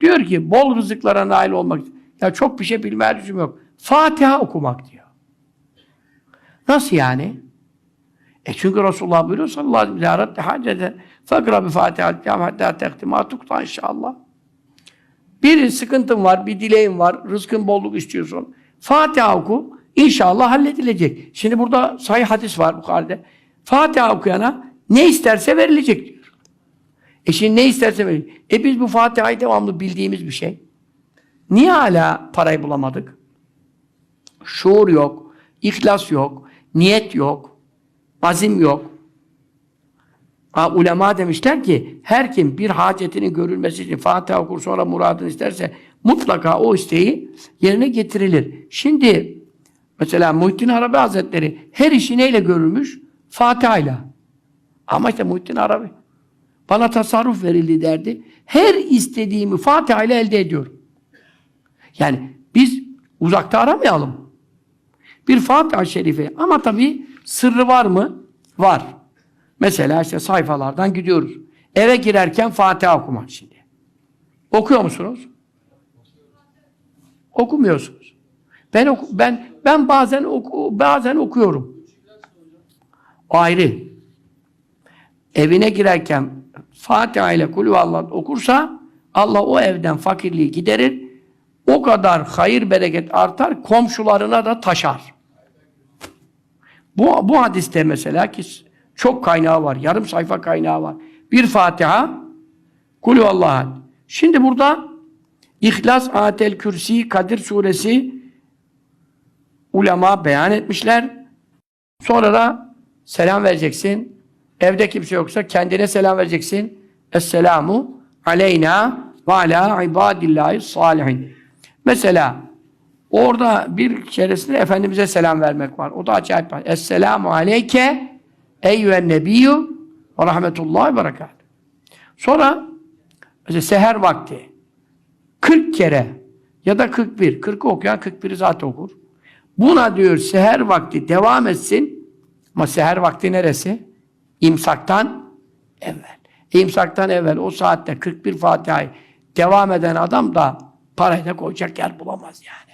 Diyor ki bol rızıklara nail olmak. Ya çok bir şey bilme lüzum yok. Fatiha okumak diyor. Nasıl yani? E çünkü Resulullah buyuruyor sallallahu aleyhi ve sellem "Zâratte hacete fakra bi Fatiha cam hatta tehtima tukta inşallah. Bir sıkıntın var, bir dileğin var, rızkın bolluk istiyorsun. Fatiha oku, inşallah halledilecek. Şimdi burada sahih hadis var bu halde. Fatiha okuyana ne isterse verilecek diyor. E şimdi ne isterse verilecek. E biz bu Fatiha'yı devamlı bildiğimiz bir şey. Niye hala parayı bulamadık? Şuur yok, ihlas yok, niyet yok, azim yok. Ha, ulema demişler ki her kim bir hacetinin görülmesi için Fatiha okur sonra muradını isterse mutlaka o isteği yerine getirilir. Şimdi mesela Muhittin Arabi Hazretleri her işi neyle görülmüş? Fatiha ile. Ama işte Muhittin Arabi bana tasarruf verildi derdi. Her istediğimi Fatiha ile elde ediyorum. Yani biz uzakta aramayalım. Bir Fatiha-i Şerife ama tabii sırrı var mı? Var. Mesela işte sayfalardan gidiyoruz. Eve girerken Fatiha okumak şimdi. Okuyor musunuz? Okumuyorsunuz. Ben oku, ben ben bazen oku, bazen okuyorum. Ayrı. Evine girerken Fatiha ile Kulü okursa Allah o evden fakirliği giderir. O kadar hayır bereket artar, komşularına da taşar. Bu, bu hadiste mesela ki çok kaynağı var. Yarım sayfa kaynağı var. Bir Fatiha Kulü Allah'a. Şimdi burada İhlas, Atel Kürsi, Kadir suresi ulema beyan etmişler. Sonra da selam vereceksin. Evde kimse yoksa kendine selam vereceksin. Esselamu aleyna ve ala ibadillahi salihin. Mesela orada bir keresinde Efendimiz'e selam vermek var. O da acayip. Esselamu aleyke eyyühen nebiyyü ve rahmetullahi berekat. Sonra mesela seher vakti 40 kere ya da 41. 40'ı okuyan 41'i zaten okur. Buna diyor seher vakti devam etsin. Ama seher vakti neresi? İmsaktan evvel. İmsaktan evvel o saatte 41 Fatiha'yı devam eden adam da parayla koyacak yer bulamaz yani.